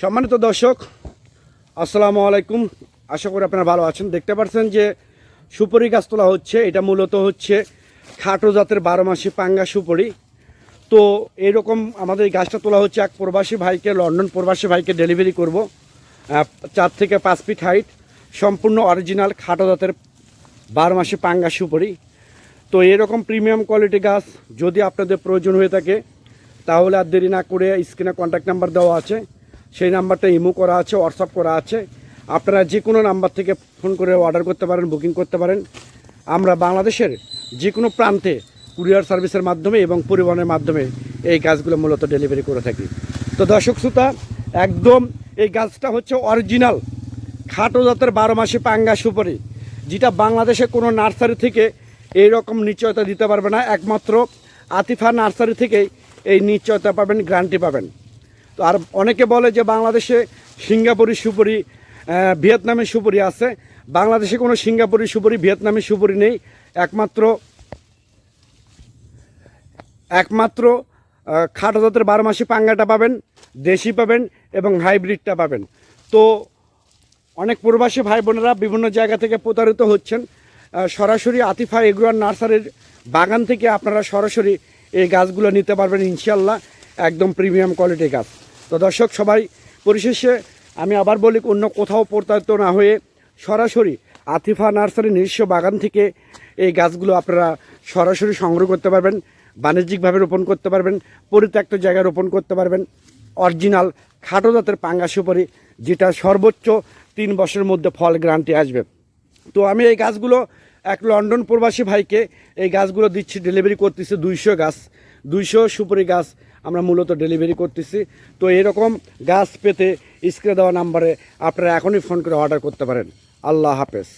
সম্মানিত দর্শক, আসসালামু আলাইকুম। আশা করি আপনারা ভালো আছেন। দেখতে পাচ্ছেন যে সুপরি গাছ তোলা হচ্ছে। এটা মূলত হচ্ছে খাটো জাতের বারো মাসি পাঙ্গা সুপারি। তো এরকম আমাদের এই গাছটা তোলা হচ্ছে এক প্রবাসী ভাইকে, লন্ডন প্রবাসী ভাইকে ডেলিভারি করব। চার থেকে পাঁচ ফিট হাইট, সম্পূর্ণ অরিজিনাল খাটো জাতের বারো মাসি পাঙ্গা সুপরি। তো এরকম প্রিমিয়াম কোয়ালিটি গাছ যদি আপনাদের প্রয়োজন হয়ে থাকে, তাহলে আর দেরি না করে স্ক্রিনে কন্ট্যাক্ট নাম্বার দেওয়া আছে। সেই নাম্বারটা ইমো করা আছে হোয়াটসঅ্যাপ করা আছে। আপনারা যে কোনো নাম্বার থেকে ফোন করে অর্ডার করতে পারেন, বুকিং করতে পারেন। আমরা বাংলাদেশের যে কোনো প্রান্তে কুরিয়ার সার্ভিসের মাধ্যমে এবং পরিবহনের মাধ্যমে এই গাছগুলো মূলত ডেলিভারি করে থাকি। তো দর্শক শ্রোতা, একদম এই গাছটা হচ্ছে অরিজিনাল। খাটো জাতের বারো মাসে পাঙ্গা সুপারি যেটা বাংলাদেশে কোনো নার্সারি থেকে এই রকম নিশ্চয়তা দিতে পারবে না। একমাত্র আতিফা নার্সারি থেকেই এই নিশ্চয়তা পাবেন, গ্যারান্টি পাবেন। আর অনেকে বলে যে বাংলাদেশে সিঙ্গাপুরি সুপুরি ভিয়েতনামের সুপুরি আছে। বাংলাদেশে কোনো সিঙ্গাপুরি সুপুরি, ভিয়েতনামের সুপুরি নেই। একমাত্র একমাত্র খাটো জাতের বারো মাসি পাঙ্গাটা পাবেন, দেশি পাবেন এবং হাইব্রিডটা পাবেন। তো অনেক প্রবাসী ভাই বোনেরা বিভিন্ন জায়গা থেকে প্রতারিত হচ্ছেন। সরাসরি আতিফা এগ্রোয়ার নার্সারির বাগান থেকে আপনারা সরাসরি এই গাছগুলো নিতে পারবেন ইনশাল্লাহ একদম প্রিমিয়াম কোয়ালিটির গাছ। তো দর্শক, সবাই পরিশেষে আমি আবার বলি, অন্য কোথাও প্রতারিত না হয়ে সরাসরি আতিফা নার্সারি নিজস্ব বাগান থেকে এই গাছগুলো আপনারা সরাসরি সংগ্রহ করতে পারবেন, বাণিজ্যিকভাবে রোপণ করতে পারবেন, পরিত্যক্ত জায়গায় রোপণ করতে পারবেন। অরিজিনাল খাটো জাতের পাঙ্গা সুপারি যেটা সর্বোচ্চ তিন বছরের মধ্যে ফল গ্রান্টি আসবে। তো আমি এই গাছগুলো এক লন্ডন প্রবাসী ভাইকে এই গাছগুলো দিচ্ছি, ডেলিভারি করতেছি দুইশো গাছ, দুইশো সুপারি গাছ আমরা মূলত ডেলিভারি করতেছি। তো এরকম গাছ পেতে স্ক্রে দেওয়া নাম্বারে আপনারা এখনই ফোন করে অর্ডার করতে পারেন। আল্লাহ হাফেজ।